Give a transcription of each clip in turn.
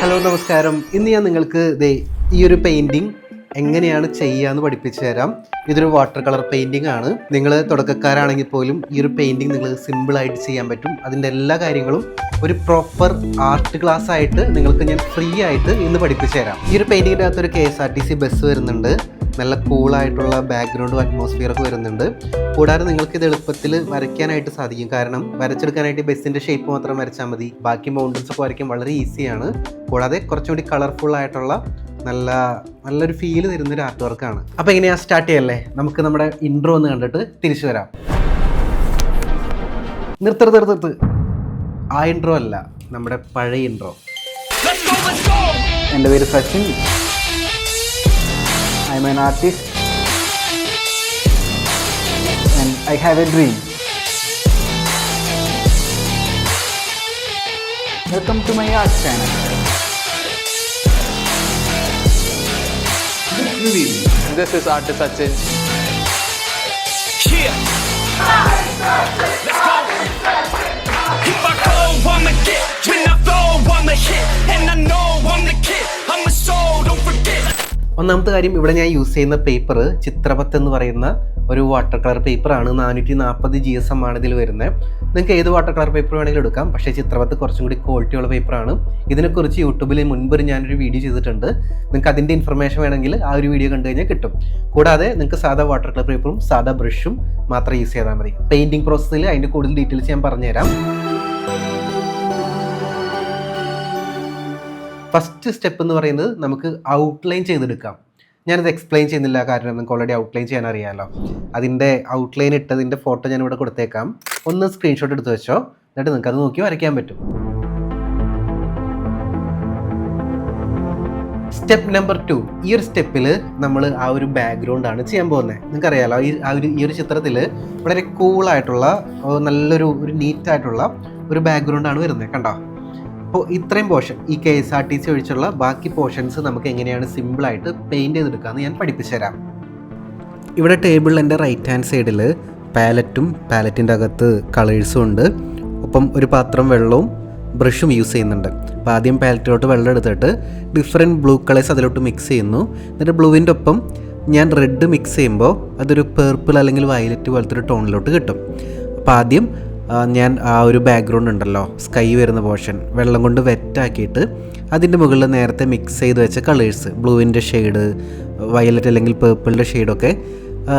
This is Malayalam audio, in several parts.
ഹലോ നമസ്കാരം. ഇന്ന് ഞാൻ നിങ്ങൾക്ക് ഈ ഒരു പെയിന്റിംഗ് എങ്ങനെയാണ് ചെയ്യാന്ന് പഠിപ്പിച്ചു തരാം. ഇതൊരു വാട്ടർ കളർ പെയിന്റിംഗ് ആണ്. നിങ്ങൾ തുടക്കക്കാരാണെങ്കിൽ പോലും ഈ ഒരു പെയിന്റിംഗ് നിങ്ങൾ സിമ്പിൾ ആയിട്ട് ചെയ്യാൻ പറ്റും. അതിന്റെ എല്ലാ കാര്യങ്ങളും ഒരു പ്രോപ്പർ ആർട്ട് ക്ലാസ് ആയിട്ട് നിങ്ങൾക്ക് ഞാൻ ഫ്രീ ആയിട്ട് ഇന്ന് പഠിപ്പിച്ചു തരാം. ഈ ഒരു പെയിന്റിങ്ങിന്റെ അകത്ത് ഒരു K S R T C bus വരുന്നുണ്ട്. നല്ല കൂളായിട്ടുള്ള ബാക്ക്ഗ്രൗണ്ടും അറ്റ്മോസ്ഫിയറൊക്കെ വരുന്നുണ്ട്. കൂടാതെ നിങ്ങൾക്ക് ഇത് എളുപ്പത്തിൽ വരയ്ക്കാനായിട്ട് സാധിക്കും. കാരണം വരച്ചെടുക്കാനായിട്ട് ബസ്സിന്റെ ഷേപ്പ് മാത്രം വരച്ചാൽ മതി. ബാക്കി മൗണ്ടൻസ് ഒക്കെ വരയ്ക്കാൻ വളരെ ഈസിയാണ് കൂടാതെ കുറച്ചും കൂടി കളർഫുൾ ആയിട്ടുള്ള നല്ല നല്ലൊരു ഫീൽ തരുന്ന ഒരു ആർട്ട് വർക്കാണ് അപ്പോൾ എങ്ങനെയാ സ്റ്റാർട്ട് ചെയ്യല്ലേ? നമുക്ക് നമ്മുടെ ഇൻട്രോ ഒന്ന് കണ്ടിട്ട് തിരിച്ചു വരാം. നിർത്തരുത് നിർത്തരുത് ആ ഇൻട്രോ അല്ല നമ്മുടെ പഴയ ഇൻട്രോ എന്റെ പേര് Sachin. I'm an artist and I have a dream welcome to my art channel This is artist Sachin. Yeah. ഒന്നാമത്തെ കാര്യം ഇവിടെ ഞാൻ യൂസ് ചെയ്യുന്ന പേപ്പർ ചിത്രപത്ത് എന്ന് പറയുന്ന ഒരു വാട്ടർ കളർ പേപ്പറാണ് നാനൂറ്റി നാൽപ്പത് ജി എസ് എം ആണ് ഇതിൽ വരുന്നത്. നിങ്ങൾക്ക് ഏത് വാട്ടർ കളർ പേപ്പർ വേണമെങ്കിലും എടുക്കാം. പക്ഷേ ചിത്രപത്ത് കുറച്ചും കൂടി ക്വാളിറ്റി ഉള്ള പേപ്പറാണ് ഇതിനെക്കുറിച്ച് യൂട്യൂബിൽ മുൻപ് ഞാനൊരു വീഡിയോ ചെയ്തിട്ടുണ്ട്. നിങ്ങൾക്ക് അതിന്റെ ഇൻഫർമേഷൻ വേണമെങ്കിൽ ആ ഒരു വീഡിയോ കണ്ടു കഴിഞ്ഞാൽ കിട്ടും. കൂടാതെ നിങ്ങൾക്ക് സാധാ വാട്ടർ കളർ പേപ്പറും സാധാ ബ്രഷും മാത്രം യൂസ് ചെയ്താൽ മതി. പെയിന്റിംഗ് പ്രോസസ്സിൽ അതിന്റെ കൂടുതൽ ഡീറ്റെയിൽസ് ഞാൻ പറഞ്ഞുതരാം. ഫസ്റ്റ് സ്റ്റെപ്പ് എന്ന് പറയുന്നത് നമുക്ക് ഔട്ട്ലൈൻ ചെയ്തെടുക്കാം. ഞാനത് എക്സ്പ്ലെയിൻ ചെയ്യുന്നില്ല കാരണം നിങ്ങൾക്ക് ഓൾറെഡി ഔട്ട്ലൈൻ ചെയ്യാൻ അറിയാമല്ലോ അതിന്റെ ഔട്ട്ലൈൻ ഇട്ടതിന്റെ ഫോട്ടോ ഞാൻ ഇവിടെ കൊടുത്തേക്കാം. ഒന്ന് സ്ക്രീൻഷോട്ട് എടുത്ത് വെച്ചോ എന്നിട്ട് നിങ്ങൾക്ക് അത് നോക്കി വരയ്ക്കാൻ പറ്റും. സ്റ്റെപ്പ് നമ്പർ ടു ഈ ഒരു സ്റ്റെപ്പിൽ നമ്മൾ ആ ഒരു ബാക്ക്ഗ്രൗണ്ട് ആണ് ചെയ്യാൻ പോകുന്നത് നിങ്ങൾക്കറിയാലോ ഈ ആ ഒരു ഈ ഒരു ചിത്രത്തിൽ വളരെ കൂളായിട്ടുള്ള നല്ലൊരു ഒരു നീറ്റായിട്ടുള്ള ഒരു ബാക്ക്ഗ്രൗണ്ട് ആണ് വരുന്നത് കണ്ടോ? അപ്പോൾ ഇത്രയും പോർഷൻ ഈ K S R T C ഒഴിച്ചുള്ള ബാക്കി പോർഷൻസ് നമുക്ക് എങ്ങനെയാണ് സിമ്പിളായിട്ട് പെയിന്റ് ചെയ്തെടുക്കാമെന്ന് ഞാൻ പഠിപ്പിച്ചു തരാം. ഇവിടെ ടേബിളിൽ എന്റെ റൈറ്റ് ഹാൻഡ് സൈഡിൽ പാലറ്റും പാലറ്റിന്റെ അകത്ത് കളേഴ്സും ഉണ്ട്. ഒപ്പം ഒരു പാത്രം വെള്ളവും ബ്രഷും യൂസ് ചെയ്യുന്നുണ്ട്. അപ്പോൾ ആദ്യം പാലറ്റിലോട്ട് വെള്ളം എടുത്തിട്ട് ഡിഫറെന്റ് ബ്ലൂ കളേഴ്സ് അതിലോട്ട് മിക്സ് ചെയ്യുന്നു. എന്നിട്ട് ബ്ലൂവിന്റെ ഒപ്പം ഞാൻ റെഡ് മിക്സ് ചെയ്യുമ്പോൾ അതൊരു പേർപ്പിൾ അല്ലെങ്കിൽ വയലറ്റ് പോലത്തെ ഒരു ടോണിലോട്ട് കിട്ടും. അപ്പോൾ ആദ്യം ഞാൻ ആ ഒരു ബാക്ക്ഗ്രൗണ്ട് ഉണ്ടല്ലോ. സ്കൈ വരുന്ന പോർഷൻ വെള്ളം കൊണ്ട് വെറ്റാക്കിയിട്ട് അതിന്റെ മുകളിൽ നേരത്തെ മിക്സ് ചെയ്ത് വെച്ച കളേഴ്സ് ബ്ലൂവിന്റെ ഷെയ്ഡ് വയലറ്റ് അല്ലെങ്കിൽ പേർപ്പിളിന്റെ ഷെയ്ഡൊക്കെ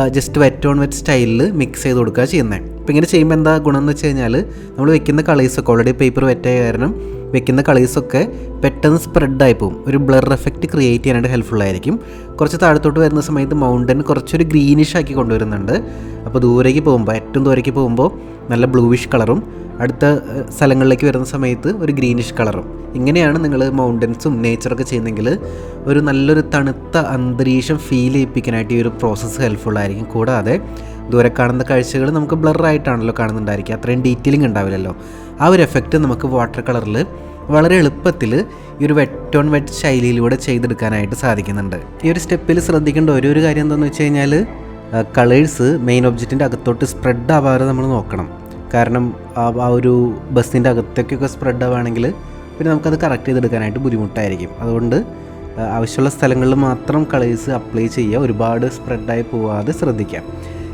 ജസ്റ്റ് വെറ്റ് ഓൺ വെറ്റ് സ്റ്റൈലിൽ മിക്സ് ചെയ്ത് കൊടുക്കുക ചെയ്യുന്നത് അപ്പോൾ ഇങ്ങനെ ചെയ്യുമ്പോൾ എന്താ ഗുണം എന്ന് വെച്ച് കഴിഞ്ഞാൽ നമ്മൾ വെക്കുന്ന കളേഴ്സൊക്കെ ഓൾറെഡി പേപ്പർ വെറ്റായ കാരണം വെക്കുന്ന കളേഴ്സൊക്കെ പെട്ടെന്ന് സ്പ്രെഡായി പോകും ഒരു ബ്ലർ എഫക്റ്റ് ക്രിയേറ്റ് ചെയ്യാനായിട്ട് ഹെൽപ്ഫുൾ ആയിരിക്കും. കുറച്ച് താഴത്തോട്ട് വരുന്ന സമയത്ത് മൗണ്ടൻ കുറച്ചൊരു ഗ്രീനിഷ് ആക്കി കൊണ്ടുവരുന്നുണ്ട്. അപ്പോൾ ദൂരേക്ക് പോകുമ്പോൾ ഏറ്റവും ദൂരേക്ക് പോകുമ്പോൾ നല്ല ബ്ലൂവിഷ് കളറും അടുത്ത സ്ഥലങ്ങളിലേക്ക് വരുന്ന സമയത്ത് ഒരു ഗ്രീനിഷ് കളറും ഇങ്ങനെയാണ് നിങ്ങൾ മൗണ്ടൻസും നേച്ചറൊക്കെ ചെയ്യുന്നെങ്കിൽ ഒരു നല്ലൊരു തണുത്ത അന്തരീക്ഷം ഫീൽ ചെയ്യിപ്പിക്കാനായിട്ട് ഈ ഒരു പ്രോസസ്സ് ഹെൽപ്ഫുൾ ആയിരിക്കും. കൂടാതെ ദൂരെ കാണുന്ന കാഴ്ചകൾ നമുക്ക് ബ്ലറായിട്ടാണല്ലോ കാണുന്നുണ്ടായിരിക്കുക. അത്രയും ഡീറ്റെയിലിംഗ് ഉണ്ടാവില്ലല്ലോ. ആ ഒരു എഫക്റ്റ് നമുക്ക് വാട്ടർ കളറിൽ വളരെ എളുപ്പത്തിൽ ഈ ഒരു വെറ്റ് ഓൺ വെറ്റ് ശൈലിയിലൂടെ ചെയ്തെടുക്കാനായിട്ട് സാധിക്കുന്നുണ്ട്. ഈ ഒരു സ്റ്റെപ്പിൽ ശ്രദ്ധിക്കേണ്ട ഒരു ഒരു കാര്യം എന്താണെന്ന് വെച്ച് കഴിഞ്ഞാൽ കളേഴ്സ് മെയിൻ ഒബ്ജക്റ്റിന്റെ അകത്തോട്ട് സ്പ്രെഡ് ആവാതെ നമ്മൾ നോക്കണം. കാരണം ആ ഒരു ബസ്സിന്റെ അകത്തേക്കൊക്കെ സ്പ്രെഡ് ആവുകയാണെങ്കിൽ പിന്നെ നമുക്കത് കറക്റ്റ് ചെയ്തെടുക്കാനായിട്ട് ബുദ്ധിമുട്ടായിരിക്കും. അതുകൊണ്ട് ആവശ്യമുള്ള സ്ഥലങ്ങളിൽ മാത്രം കളേഴ്സ് അപ്ലൈ ചെയ്യുക. ഒരുപാട് സ്പ്രെഡായി പോവാതെ ശ്രദ്ധിക്കാം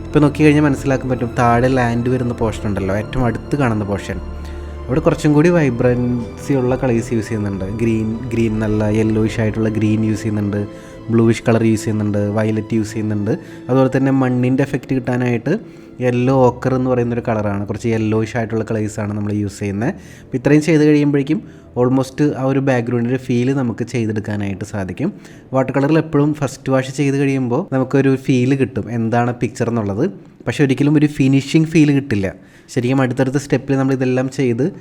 ഇപ്പോൾ നോക്കി കഴിഞ്ഞാൽ മനസ്സിലാക്കാൻ പറ്റും താഴെ ലാൻഡ് വരുന്ന പോർഷൻ ഉണ്ടല്ലോ ഏറ്റവും അടുത്ത് കാണുന്ന പോർഷൻ അവിടെ കുറച്ചും കൂടി വൈബ്രൻസി ഉള്ള കളേഴ്സ് യൂസ് ചെയ്യുന്നുണ്ട്. ഗ്രീൻ ഗ്രീൻ നല്ല യെല്ലോയിഷ് ആയിട്ടുള്ള ഗ്രീൻ യൂസ് ചെയ്യുന്നുണ്ട്. ബ്ലൂയിഷ് കളർ യൂസ് ചെയ്യുന്നുണ്ട് വയലറ്റ് യൂസ് ചെയ്യുന്നുണ്ട്. അതുപോലെ തന്നെ മണ്ണിന്റെ എഫക്റ്റ് കിട്ടാനായിട്ട് യെല്ലോ ഓക്കർ എന്ന് പറയുന്ന ഒരു കളറാണ് കുറച്ച് യെല്ലോയിഷ് ആയിട്ടുള്ള കളേഴ്സാണ് നമ്മൾ യൂസ് ചെയ്യുന്നത്. അപ്പോൾ ഇത്രയും ചെയ്ത് കഴിയുമ്പോഴേക്കും ഓൾമോസ്റ്റ് ആ ഒരു ബാക്ക്ഗ്രൗണ്ടിന്റെ ഫീൽ നമുക്ക് ചെയ്തെടുക്കാനായിട്ട് സാധിക്കും. വാട്ടർ കളറിൽ എപ്പോഴും ഫസ്റ്റ് വാഷ് ചെയ്ത് കഴിയുമ്പോൾ നമുക്കൊരു ഫീൽ കിട്ടും. എന്താണ് പിക്ചർ എന്നുള്ളത്? പക്ഷെ ഒരിക്കലും ഒരു ഫിനിഷിങ് ഫീൽ കിട്ടില്ല. ശരിക്കും അടുത്തടുത്ത സ്റ്റെപ്പിൽ നമ്മൾ ഇതെല്ലാം ചെയ്ത്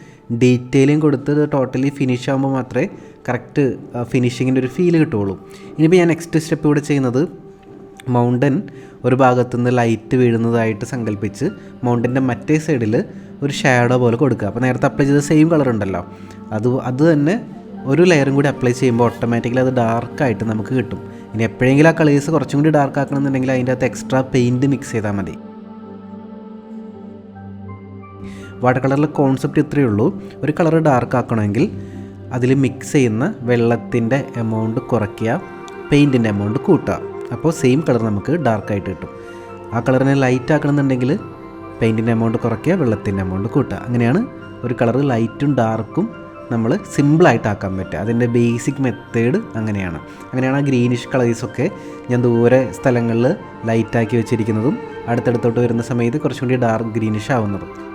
ഡീറ്റെയിലും കൊടുത്ത് ടോട്ടലി ഫിനിഷ് ആകുമ്പോൾ മാത്രമേ കറക്റ്റ് ഫിനിഷിങ്ങിന്റെ ഒരു ഫീൽ കിട്ടുള്ളൂ ഇനിയിപ്പോൾ ഞാൻ നെക്സ്റ്റ് സ്റ്റെപ്പ് ഇവിടെ ചെയ്യുന്നത് മൗണ്ടൻ ഒരു ഭാഗത്തുനിന്ന് ലൈറ്റ് വീഴുന്നതായിട്ട് സങ്കല്പിച്ച് മൗണ്ടന്റെ മറ്റേ സൈഡിൽ ഒരു ഷാഡോ പോലെ കൊടുക്കുക. അപ്പോൾ നേരത്തെ അപ്ലൈ ചെയ്ത സെയിം കളർ ഉണ്ടല്ലോ. അത് അത് തന്നെ ഒരു ലെയറും കൂടി അപ്ലൈ ചെയ്യുമ്പോൾ ഓട്ടോമാറ്റിക്കലി അത് ഡാർക്കായിട്ട് നമുക്ക് കിട്ടും. ഇനി എപ്പോഴെങ്കിലും ആ കളേഴ്സ് കുറച്ചും കൂടി ഡാർക്ക് ആക്കണമെന്നുണ്ടെങ്കിൽ അതിന്റെ അകത്ത് എക്സ്ട്രാ പെയിന്റ് മിക്സ് ചെയ്താൽ മതി. വാട്ടർ കളറിലെ കോൺസെപ്റ്റ് ഇത്രയേ ഉള്ളൂ. ഒരു കളർ ഡാർക്ക് ആക്കണമെങ്കിൽ അതിൽ മിക്സ് ചെയ്യുന്ന വെള്ളത്തിന്റെ എമൗണ്ട് കുറയ്ക്കുക പെയിന്റിന്റെ എമൗണ്ട് കൂട്ടുക. അപ്പോൾ സെയിം കളർ നമുക്ക് ഡാർക്കായിട്ട് കിട്ടും. ആ കളറിനെ ലൈറ്റ് ആക്കണമെന്നുണ്ടെങ്കിൽ പെയിന്റിന്റെ എമൗണ്ട് കുറയ്ക്കുക വെള്ളത്തിന്റെ എമൗണ്ട് കൂട്ടുക. അങ്ങനെയാണ് ഒരു കളർ ലൈറ്റും ഡാർക്കും നമ്മൾ സിമ്പിളായിട്ട് ആക്കാൻ പറ്റുക. അതിന്റെ ബേസിക് മെത്തേഡ് അങ്ങനെയാണ്. അങ്ങനെയാണ് ആ ഗ്രീനിഷ് കളേഴ്സൊക്കെ ഞാൻ ദൂരെ സ്ഥലങ്ങളിൽ ലൈറ്റാക്കി വെച്ചിരിക്കുന്നതും അടുത്തടുത്തോട്ട് വരുന്ന സമയത്ത് കുറച്ചും കൂടി ഡാർക്ക് ഗ്രീനിഷ് ആവുന്നതും.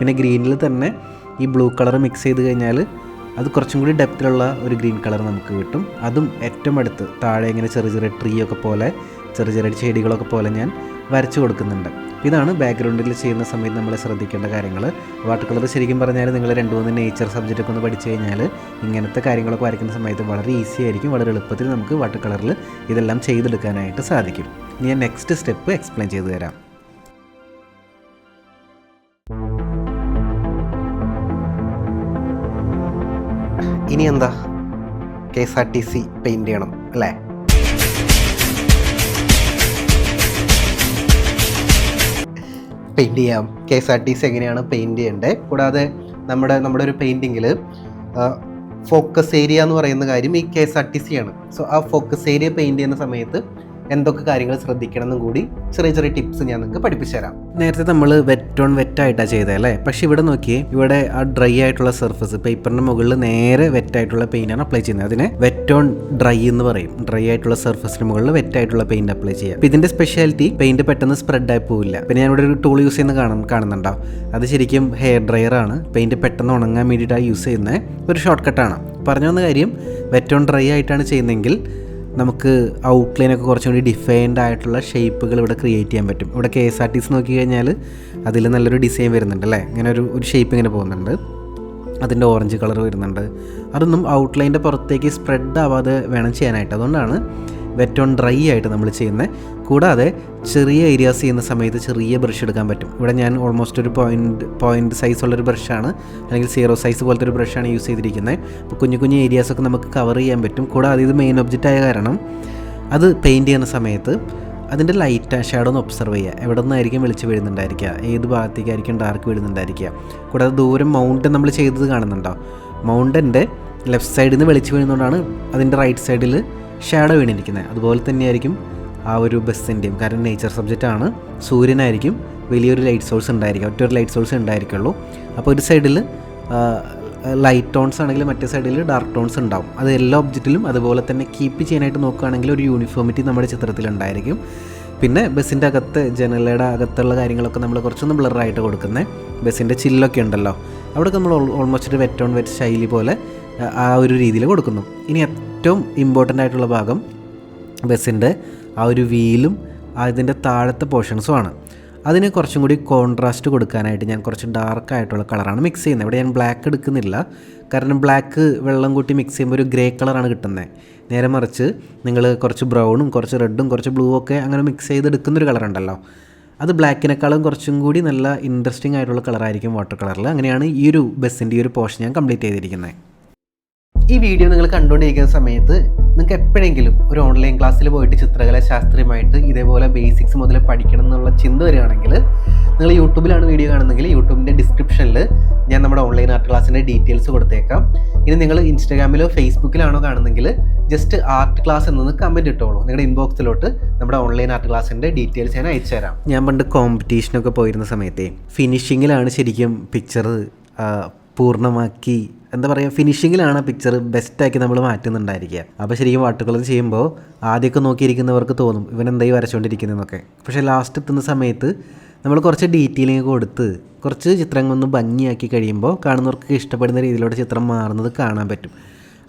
പിന്നെ ഗ്രീനിൽ തന്നെ ഈ ബ്ലൂ കളർ മിക്സ് ചെയ്ത് കഴിഞ്ഞാൽ അത് കുറച്ചും കൂടി ഡെപ്തിലുള്ള ഒരു ഗ്രീൻ കളർ നമുക്ക് കിട്ടും. അതും ഏറ്റവും അടുത്ത് താഴെ ഇങ്ങനെ ചെറിയ ചെറിയ ട്രീ ഒക്കെ പോലെ ചെറിയ ചെറിയ ചെടികളൊക്കെ പോലെ ഞാൻ വരച്ചു കൊടുക്കുന്നുണ്ട്. ഇതാണ് ബാക്ക്ഗ്രൗണ്ടിൽ ചെയ്യുന്ന സമയത്ത് നമ്മൾ ശ്രദ്ധിക്കേണ്ട കാര്യങ്ങൾ വാട്ടർ കളർ ശരിക്കും പറഞ്ഞാൽ നിങ്ങൾ രണ്ട് മൂന്ന് നേച്ചർ സബ്ജക്റ്റൊക്കെ ഒന്ന് പഠിച്ചു കഴിഞ്ഞാൽ ഇങ്ങനത്തെ കാര്യങ്ങളൊക്കെ വരയ്ക്കുന്ന സമയത്ത് വളരെ ഈസി ആയിരിക്കും വളരെ എളുപ്പത്തിൽ നമുക്ക് വാട്ടർ കളറിൽ ഇതെല്ലാം ചെയ്തെടുക്കാനായിട്ട് സാധിക്കും. ഞാൻ നെക്സ്റ്റ് സ്റ്റെപ്പ് എക്സ്പ്ലെയിൻ ചെയ്തു തരാം. ഇനി എന്താ? K S R T C paint ചെയ്യണം അല്ലേ? പെയിന്റ് ചെയ്യാം. K S R T C എങ്ങനെയാണ് പെയിന്റ് ചെയ്യേണ്ടത്? കൂടാതെ നമ്മുടെ നമ്മുടെ ഒരു പെയിന്റിങ്ങിൽ ഫോക്കസ് ഏരിയ എന്ന് പറയുന്ന കാര്യം ഈ K S R T C ആണ്. സോ ആ ഫോക്കസ് ഏരിയ പെയിന്റ് ചെയ്യുന്ന സമയത്ത് എന്തൊക്കെ കാര്യങ്ങൾ ശ്രദ്ധിക്കണം എന്നും കൂടി ചെറിയ ചെറിയ ടിപ്സ് ഞാൻ നിങ്ങൾക്ക് പഠിപ്പിച്ചു തരാം. നേരത്തെ നമ്മൾ വെറ്റ് ഓൺ വെറ്റ് ആയിട്ടാണ് ചെയ്തത് അല്ലേ? പക്ഷേ ഇവിടെ നോക്കിയേ ഇവിടെ ആ ഡ്രൈ ആയിട്ടുള്ള സർഫസ് പേപ്പറിന്റെ മുകളിൽ നേരെ വെറ്റ് ആയിട്ടുള്ള പെയിന്റ് ആണ് അപ്ലൈ ചെയ്യുന്നത്. അതിനെ വെറ്റ് ഓൺ ഡ്രൈ എന്ന് പറയും. ഡ്രൈ ആയിട്ടുള്ള സർഫസിന് മുകളിൽ വെറ്റ് ആയിട്ടുള്ള പെയിന്റ് അപ്ലൈ ചെയ്യുക. അപ്പം ഇതിന്റെ സ്പെഷ്യാലിറ്റി പെയിന്റ് പെട്ടെന്ന് സ്പ്രെഡ് ആയി പോവില്ല. പിന്നെ ഇവിടെ ഒരു ടൂൾ യൂസ് ചെയ്യുന്ന കാണും കാണുന്നുണ്ടോ? അത് ശരിക്കും ഹെയർ ഡ്രയർ ആണ്. പെയിന്റ് പെട്ടെന്ന് ഉണങ്ങാൻ വേണ്ടിയിട്ടാണ് യൂസ് ചെയ്യുന്നത്. ഒരു ഷോർട്ട് കട്ടാണ് പറഞ്ഞു വന്ന കാര്യം വെറ്റ് ഓൺ ഡ്രൈ ആയിട്ടാണ് ചെയ്യുന്നതെങ്കിൽ നമുക്ക് ഔട്ട്ലൈനൊക്കെ കുറച്ചും കൂടി ഡിഫൈൻഡ് ആയിട്ടുള്ള ഷേപ്പുകൾ ഇവിടെ ക്രിയേറ്റ് ചെയ്യാൻ പറ്റും. ഇവിടെ K S R T C നോക്കി കഴിഞ്ഞാൽ അതിൽ നല്ലൊരു ഡിസൈൻ വരുന്നുണ്ട് അല്ലേ? ഇങ്ങനെ ഒരു ഒരു ഷേപ്പ് ഇങ്ങനെ പോകുന്നുണ്ട്. അതിന്റെ ഓറഞ്ച് കളർ വരുന്നുണ്ട്. അതൊന്നും ഔട്ട്ലൈന്റെ പുറത്തേക്ക് സ്പ്രെഡ് ആവാതെ വേണം ചെയ്യാനായിട്ട്. അതുകൊണ്ടാണ് വെറ്റ് ഓൺ ഡ്രൈ ആയിട്ട് നമ്മൾ ചെയ്യുന്നത്. കൂടാതെ ചെറിയ ഏരിയാസ് ചെയ്യുന്ന സമയത്ത് ചെറിയ ബ്രഷ് എടുക്കാൻ പറ്റും. ഇവിടെ ഞാൻ ഓൾമോസ്റ്റ് ഒരു പോയിന്റ് പോയിന്റ് സൈസ് ഉള്ളൊരു ബ്രഷാണ് അല്ലെങ്കിൽ സീറോ സൈസ് പോലത്തെ ഒരു ബ്രഷാണ് യൂസ് ചെയ്തിരിക്കുന്നത് അപ്പോൾ കുഞ്ഞു കുഞ്ഞു ഏരിയാസൊക്കെ നമുക്ക് കവർ ചെയ്യാൻ പറ്റും. കൂടാതെ ഇത് മെയിൻ ഒബ്ജക്റ്റ് ആയ കാരണം അത് പെയിന്റ് ചെയ്യുന്ന സമയത്ത് അതിന്റെ ലൈറ്റ് ഷാഡോ ഒന്ന് ഒബ്സർവ് ചെയ്യുക. എവിടെ നിന്നായിരിക്കും വിളിച്ച് വീഴുന്നുണ്ടായിരിക്കുക ഏത് ഭാഗത്തേക്കായിരിക്കും ഡാർക്ക് വീഴുന്നുണ്ടായിരിക്കുക കൂടാതെ ദൂരം മൗണ്ടൻ നമ്മൾ ചെയ്തത് കാണുന്നുണ്ടോ? മൗണ്ടന്റെ ലെഫ്റ്റ് സൈഡിൽ നിന്ന് വിളിച്ച് വീഴുന്നതുകൊണ്ടാണ് അതിന്റെ റൈറ്റ് സൈഡിൽ ഷാഡോ വീണിരിക്കുന്നത് അതുപോലെ തന്നെയായിരിക്കും ആ ഒരു ബസ്സിന്റെയും കാരണം നേച്ചർ സബ്ജക്റ്റ് ആണ്. സൂര്യനായിരിക്കും വലിയൊരു ലൈറ്റ് സോഴ്സ് ഉണ്ടായിരിക്കും ഒറ്റ ഒരു ലൈറ്റ് സോഴ്സ് ഉണ്ടായിരിക്കുള്ളൂ. അപ്പോൾ ഒരു സൈഡിൽ ലൈറ്റ് ടോൺസ് ആണെങ്കിൽ മറ്റേ സൈഡിൽ ഡാർക്ക് ടോൺസ് ഉണ്ടാവും. അത് എല്ലാ ഒബ്ജക്റ്റിലും അതുപോലെ തന്നെ കീപ്പ് ചെയ്യാനായിട്ട് നോക്കുകയാണെങ്കിൽ ഒരു യൂണിഫോമിറ്റി നമ്മുടെ ചിത്രത്തിൽ ഉണ്ടായിരിക്കും. പിന്നെ ബസ്സിന്റെ അകത്ത് ജനലയുടെ അകത്തുള്ള കാര്യങ്ങളൊക്കെ നമ്മൾ കുറച്ചൊന്ന് ബ്ലറായിട്ട് കൊടുക്കുന്നത് ബസ്സിന്റെ ചില്ലൊക്കെ ഉണ്ടല്ലോ. അവിടെ നമ്മൾ ഓൾമോസ്റ്റ് ഒരു വെറ്റ് ഓൺ വെറ്റ് ശൈലി പോലെ ആ ഒരു രീതിയിൽ കൊടുക്കുന്നു. ഇനി ഏറ്റവും ഇമ്പോർട്ടന്റ് ആയിട്ടുള്ള ഭാഗം ബസ്സിന്റെ ആ ഒരു വീലും അതിന്റെ താഴത്തെ പോർഷൻസും ആണ്. അതിന് കുറച്ചും കൂടി കോൺട്രാസ്റ്റ് കൊടുക്കാനായിട്ട് ഞാൻ കുറച്ച് ഡാർക്ക് ആയിട്ടുള്ള കളറാണ് മിക്സ് ചെയ്യുന്നത്. ഇവിടെ ഞാൻ ബ്ലാക്ക് എടുക്കുന്നില്ല. കാരണം ബ്ലാക്ക് വെള്ളം കൂട്ടി മിക്സ് ചെയ്യുമ്പോൾ ഒരു ഗ്രേ കളറാണ് കിട്ടുന്നത് നേരെ മറിച്ച് നിങ്ങൾ കുറച്ച് ബ്രൗണും കുറച്ച് റെഡും കുറച്ച് ബ്ലൂ ഒക്കെ അങ്ങനെ മിക്സ് ചെയ്തെടുക്കുന്നൊരു കളറുണ്ടല്ലോ അത് ബ്ലാക്കിനേക്കാളും കുറച്ചും കൂടി നല്ല ഇൻട്രസ്റ്റിംഗ് ആയിട്ടുള്ള കളറായിരിക്കും വാട്ടർ കളറിൽ അങ്ങനെയാണ് ഈ ഒരു ബസ്സിന്റെ ഈ ഒരു പോർഷൻ ഞാൻ കംപ്ലീറ്റ് ചെയ്തിരിക്കുന്നത്. ഈ വീഡിയോ നിങ്ങൾ കണ്ടുകൊണ്ടിരിക്കുന്ന സമയത്ത് നിങ്ങൾക്ക് എപ്പോഴെങ്കിലും ഒരു ഓൺലൈൻ ക്ലാസ്സിൽ പോയിട്ട് ചിത്രകല ശാസ്ത്രീയമായിട്ട് ഇതേപോലെ ബേസിക്സ് മുതൽ പഠിക്കണം എന്നുള്ള ചിന്ത വരികയാണെങ്കിൽ നിങ്ങൾ യൂട്യൂബിലാണ് വീഡിയോ കാണുന്നതെങ്കിൽ യൂട്യൂബിന്റെ ഡിസ്ക്രിപ്ഷനിൽ ഞാൻ നമ്മുടെ ഓൺലൈൻ ആർട്ട് ക്ലാസ്സിന്റെ ഡീറ്റെയിൽസ് കൊടുത്തേക്കാം. ഇനി നിങ്ങൾ ഇൻസ്റ്റാഗ്രാമിലോ ഫേസ്ബുക്കിലാണോ കാണുന്നെങ്കിൽ ജസ്റ്റ് ആർട്ട് ക്ലാസ് എന്നൊന്ന് കമന്റ് ഇട്ടോളൂ. നിങ്ങളുടെ ഇൻബോക്സിലോട്ട് നമ്മുടെ ഓൺലൈൻ ആർട്ട് ക്ലാസ്സിന്റെ ഡീറ്റെയിൽസ് ഞാൻ അയച്ചു തരാം. ഞാൻ പണ്ട് കോമ്പറ്റീഷനൊക്കെ പോയിരുന്ന സമയത്തെ ഫിനിഷിങ്ങിലാണ് ശരിക്കും പിക്ചർ പൂർണമാക്കി എന്താ പറയുക ഫിനിഷിങ്ങിലാണ് പിക്ചർ ബെസ്റ്റാക്കി നമ്മൾ മാറ്റുന്നുണ്ടായിരിക്കുക. അപ്പോൾ ശരിക്കും വാട്ടർ കളർ ചെയ്യുമ്പോൾ ആദ്യമൊക്കെ നോക്കിയിരിക്കുന്നവർക്ക് തോന്നും ഇവൻ എന്തായി വരച്ചുകൊണ്ടിരിക്കുന്നതെന്നൊക്കെ പക്ഷേ ലാസ്റ്റ് എത്തുന്ന സമയത്ത് നമ്മൾ കുറച്ച് ഡീറ്റെയിലിംഗ് കൊടുത്ത് കുറച്ച് ചിത്രങ്ങൾ ഒന്ന് ഭംഗിയാക്കി കഴിയുമ്പോൾ കാണുന്നവർക്ക് ഇഷ്ടപ്പെടുന്ന രീതിയിലൂടെ ചിത്രം മാറുന്നത് കാണാൻ പറ്റും.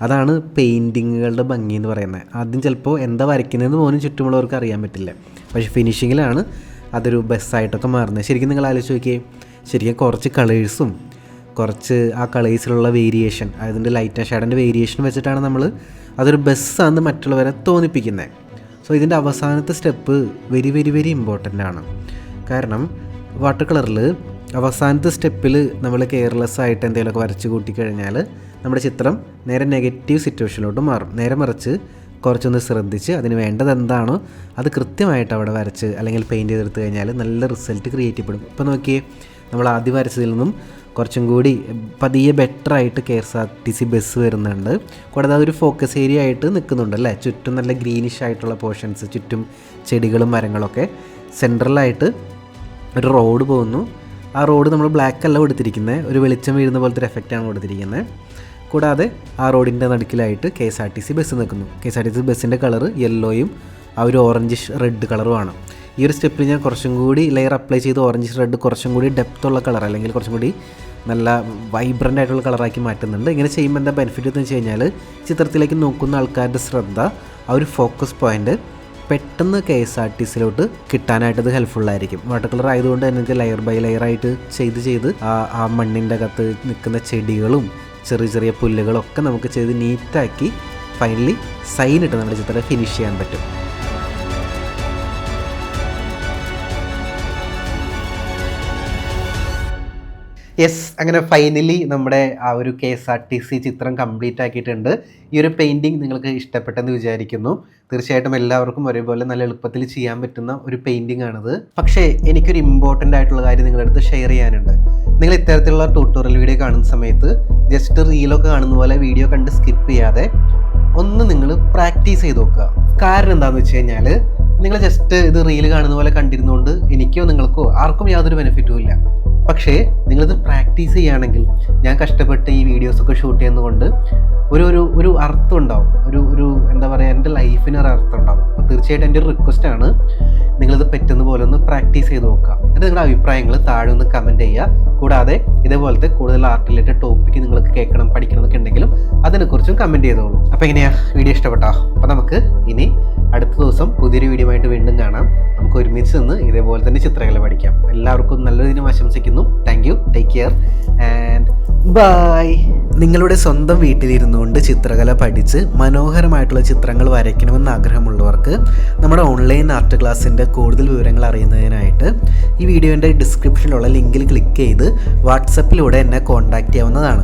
അതാണ് പെയിന്റിങ്ങുകളുടെ ഭംഗി എന്ന് പറയുന്നത്. ആദ്യം ചിലപ്പോൾ എന്താ വരയ്ക്കുന്നതെന്ന് പോലും ചുറ്റുമുള്ളവർക്ക് അറിയാൻ പറ്റില്ല. പക്ഷേ ഫിനിഷിങ്ങിലാണ് അതൊരു ബസ്സായിട്ടൊക്കെ മാറുന്നത്. ശരിക്കും നിങ്ങൾ ആലോചിച്ച് നോക്കിയേ ശരിക്കും കുറച്ച് കളേഴ്സും കുറച്ച് ആ കളേഴ്സിലുള്ള വേരിയേഷൻ അതിന്റെ ലൈറ്റ് ആൻഡ് ഷാഡിന്റെ വേരിയേഷൻ വെച്ചിട്ടാണ് നമ്മൾ അതൊരു ബസ്സാണെന്ന് മറ്റുള്ളവരെ തോന്നിപ്പിക്കുന്നത് സോ ഇതിന്റെ അവസാനത്തെ step very very very important ആണ്. കാരണം വാട്ടർ കളറിൽ അവസാനത്തെ സ്റ്റെപ്പിൽ നമ്മൾ കെയർലെസ് ആയിട്ട് എന്തെങ്കിലുമൊക്കെ വരച്ച് കൂട്ടിക്കഴിഞ്ഞാൽ നമ്മുടെ ചിത്രം നേരെ നെഗറ്റീവ് സിറ്റുവേഷനിലോട്ട് മാറും. നേരെ മറിച്ച് കുറച്ചൊന്ന് ശ്രദ്ധിച്ച് അതിന് വേണ്ടത് എന്താണോ അത് കൃത്യമായിട്ട് അവിടെ വരച്ച് അല്ലെങ്കിൽ പെയിന്റ് ചെയ്തെടുത്ത് കഴിഞ്ഞാൽ നല്ല റിസൾട്ട് ക്രിയേറ്റ് ചെയ്യപ്പെടും. ഇപ്പോൾ നോക്കിയേ നമ്മൾ ആദ്യം വരച്ചതിൽ നിന്നും കുറച്ചും കൂടി പതിയെ ബെറ്റർ ആയിട്ട് K S R T C bus വരുന്നുണ്ട്. കൂടാതെ അതൊരു ഫോക്കസ് ഏരിയ ആയിട്ട് നിൽക്കുന്നുണ്ട് അല്ലേ? ചുറ്റും നല്ല ഗ്രീനിഷ് ആയിട്ടുള്ള പോർഷൻസ് ചുറ്റും ചെടികളും മരങ്ങളൊക്കെ സെൻട്രലായിട്ട് ഒരു റോഡ് പോകുന്നു. ആ റോഡ് നമ്മൾ ബ്ലാക്ക് അല്ല കൊടുത്തിരിക്കുന്നത് ഒരു വെളിച്ചം വീഴുന്ന പോലത്തെ ഒരു എഫക്റ്റാണ് കൊടുത്തിരിക്കുന്നത് കൂടാതെ ആ റോഡിന്റെ നടുക്കിലായിട്ട് K S R T C bus നിൽക്കുന്നു. K S R T C ബസ്സിന്റെ കളറ് യെല്ലോയും ആ ഒരു ഓറഞ്ചിഷ് റെഡ് കളറുമാണ് ഈ ഒരു സ്റ്റെപ്പിൽ ഞാൻ കുറച്ചും കൂടി ലെയർ അപ്ലൈ ചെയ്ത് ഓറഞ്ച് റെഡ് കുറച്ചും കൂടി ഡെപ്ത് ഉള്ള കളർ അല്ലെങ്കിൽ കുറച്ചും കൂടി നല്ല വൈബ്രന്റ് ആയിട്ടുള്ള കളറാക്കി മാറ്റുന്നുണ്ട്. ഇങ്ങനെ ചെയ്യുമ്പോൾ എന്താ ബെനിഫിറ്റ് എന്ന് വെച്ച് കഴിഞ്ഞാൽ ചിത്രത്തിലേക്ക് നോക്കുന്ന ആൾക്കാരുടെ ശ്രദ്ധ ആ ഒരു ഫോക്കസ് പോയിന്റ് പെട്ടെന്ന് കെ എസ് ആർ ടി സിയിലോട്ട് കിട്ടാനായിട്ട് ഇത് ഹെൽപ്ഫുള്ളായിരിക്കും വാട്ടർ കളർ ആയതുകൊണ്ട് തന്നെ നിങ്ങൾക്ക് ലെയർ ബൈ ലെയർ ആയിട്ട് ചെയ്ത് ചെയ്ത് ആ ആ മണ്ണിന്റെ അകത്ത് നിൽക്കുന്ന ചെടികളും ചെറിയ ചെറിയ പുല്ലുകളൊക്കെ നമുക്ക് ചെയ്ത് നീറ്റാക്കി ഫൈനലി സൈൻ ഇട്ട് നമ്മുടെ ചിത്രം ഫിനിഷ് ചെയ്യാൻ പറ്റും. യെസ് അങ്ങനെ ഫൈനലി നമ്മുടെ ആ ഒരു K S R T C ചിത്രം കംപ്ലീറ്റ് ആക്കിയിട്ടുണ്ട്. ഈ ഒരു പെയിന്റിങ് നിങ്ങൾക്ക് ഇഷ്ടപ്പെട്ടെന്ന് വിചാരിക്കുന്നു. തീർച്ചയായിട്ടും എല്ലാവർക്കും ഒരേപോലെ നല്ല എളുപ്പത്തിൽ ചെയ്യാൻ പറ്റുന്ന ഒരു പെയിന്റിംഗ് ആണിത്. പക്ഷേ എനിക്കൊരു ഇമ്പോർട്ടന്റ് ആയിട്ടുള്ള കാര്യം നിങ്ങളുടെ അടുത്ത് ഷെയർ ചെയ്യാനുണ്ട്. നിങ്ങൾ ഇത്തരത്തിലുള്ള ട്യൂട്ടോറിയൽ വീഡിയോ കാണുന്ന സമയത്ത് ജസ്റ്റ് റീലൊക്കെ കാണുന്ന പോലെ വീഡിയോ കണ്ട് സ്കിപ്പ് ചെയ്യാതെ ഒന്ന് നിങ്ങൾ പ്രാക്ടീസ് ചെയ്ത് നോക്കുക. കാരണം എന്താണെന്ന് വെച്ച് കഴിഞ്ഞാൽ നിങ്ങൾ ജസ്റ്റ് ഇത് റീൽ കാണുന്ന പോലെ കണ്ടിരുന്നുകൊണ്ട് എനിക്കോ നിങ്ങൾക്കോ ആർക്കും യാതൊരു ബെനിഫിറ്റും ഇല്ല. പക്ഷേ നിങ്ങളിത് പ്രാക്ടീസ് ചെയ്യുകയാണെങ്കിൽ ഞാൻ കഷ്ടപ്പെട്ട് ഈ വീഡിയോസൊക്കെ ഷൂട്ട് ചെയ്യുന്നതുകൊണ്ട് ഒരു ഒരു ഒരു അർത്ഥം ഉണ്ടാവും ഒരു ഒരു എന്താ പറയുക എന്റെ ലൈഫിന് ഒരു അർത്ഥം ഉണ്ടാവും അപ്പോൾ തീർച്ചയായിട്ടും എന്റെ ഒരു റിക്വസ്റ്റ് ആണ് നിങ്ങളിത് പറ്റുന്ന പോലെ ഒന്ന് പ്രാക്ടീസ് ചെയ്ത് നോക്കുക. എന്നിട്ട് നിങ്ങളുടെ അഭിപ്രായങ്ങൾ താഴെ ഒന്ന് കമന്റ് ചെയ്യുക. കൂടാതെ ഇതേപോലത്തെ കൂടുതൽ ആർട്ട് റിലേറ്റഡ് ടോപ്പിക്ക് നിങ്ങൾക്ക് കേൾക്കണം പഠിക്കണം എന്നൊക്കെ ഉണ്ടെങ്കിലും അതിനെക്കുറിച്ചും കമന്റ് ചെയ്തോളൂ. അപ്പോൾ എങ്ങനെയാണ് വീഡിയോ ഇഷ്ടപ്പെട്ടോ? അപ്പോൾ നമുക്ക് ഇനി അടുത്ത ദിവസം പുതിയൊരു വീഡിയോ ആയിട്ട് വീണ്ടും കാണാം. നമുക്ക് ഒരുമിച്ച് നിന്ന് ഇതേപോലെ തന്നെ ചിത്രകല പഠിക്കാം. എല്ലാവർക്കും നല്ലൊരു ദിനം ആശംസിക്കുന്നു. Thank you take care and bye നിങ്ങളുടെ സ്വന്തം വീട്ടിലിരുന്നുകൊണ്ട് ചിത്രകല പഠിച്ച് മനോഹരമായിട്ടുള്ള ചിത്രങ്ങൾ വരയ്ക്കണമെന്ന് ആഗ്രഹമുള്ളവർക്ക് നമ്മുടെ ഓൺലൈൻ ആർട്ട് ക്ലാസ്സിന്റെ കൂടുതൽ വിവരങ്ങൾ അറിയുന്നതിനായിട്ട് ഈ വീഡിയോന്റെ ഡിസ്ക്രിപ്ഷനിലുള്ള ലിങ്കിൽ ക്ലിക്ക് ചെയ്ത് വാട്സപ്പിലൂടെ എന്നെ കോൺടാക്റ്റ് ചെയ്യാവുന്നതാണ്.